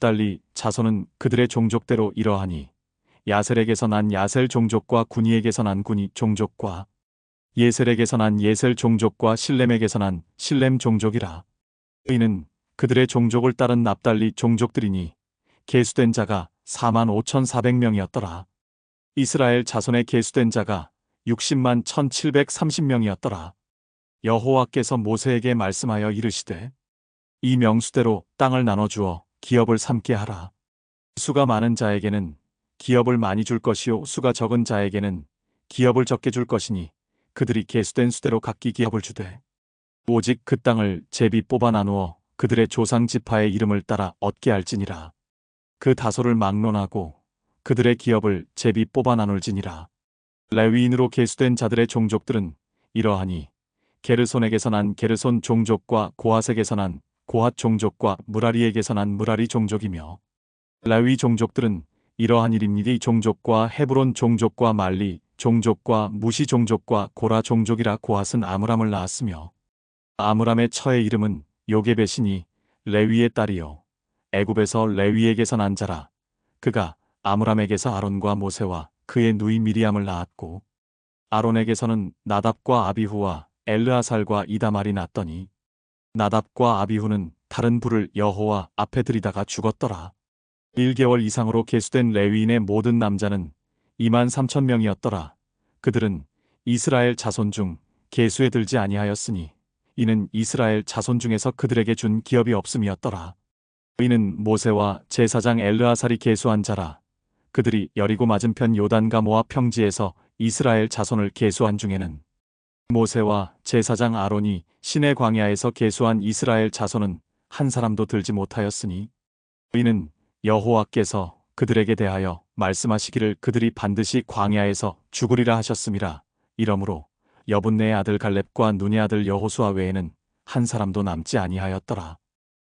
납달리 자손은 그들의 종족대로 이러하니 야셀에게서 난 야셀 종족과 군이에게서 난 군이 종족과 예셀에게서 난 예셀 종족과 실렘에게서 난 실렘 종족이라. 이는 그들의 종족을 따른 납달리 종족들이니 계수된 자가 4만 5,400명이었더라. 이스라엘 자손의 계수된 자가 60만 1,730명이었더라. 여호와께서 모세에게 말씀하여 이르시되 이 명수대로 땅을 나눠주어 기업을 삼게 하라. 수가 많은 자에게는 기업을 많이 줄 것이요 수가 적은 자에게는 기업을 적게 줄 것이니 그들이 계수된 수대로 각기 기업을 주되 오직 그 땅을 제비 뽑아 나누어 그들의 조상 지파의 이름을 따라 얻게 할지니라. 그 다소를 막론하고 그들의 기업을 제비 뽑아 나눌지니라. 레위인으로 계수된 자들의 종족들은 이러하니 게르손에게서 난 게르손 종족과 고핫에게서 난 고핫 종족과 무라리에게서 난 무라리 종족이며 레위 종족들은 이러한 일입니다. 종족과 헤브론 종족과 말리 종족과 무시 종족과 고라 종족이라 고핫은 아므람을 낳았으며 아므람의 처의 이름은 요게벳이니 레위의 딸이요 애굽에서 레위에게서 난 자라 그가 아므람에게서 아론과 모세와 그의 누이 미리암을 낳았고 아론에게서는 나답과 아비후와 엘르아살과 이다말이 낳더니 나답과 아비후는 다른 불을 여호와 앞에 들이다가 죽었더라. 1개월 이상으로 계수된 레위인의 모든 남자는 2만 3천 명이었더라. 그들은 이스라엘 자손 중 계수에 들지 아니하였으니 이는 이스라엘 자손 중에서 그들에게 준 기업이 없음이었더라. 이는 모세와 제사장 엘르아살이 계수한 자라. 그들이 여리고 맞은편 요단가 모압 평지에서 이스라엘 자손을 계수한 중에는 모세와 제사장 아론이 신의 광야에서 계수한 이스라엘 자손은 한 사람도 들지 못하였으니 이는 여호와께서 그들에게 대하여 말씀하시기를 그들이 반드시 광야에서 죽으리라 하셨음이라 이러므로 여분네의 아들 갈렙과 눈의 아들 여호수아 외에는 한 사람도 남지 아니하였더라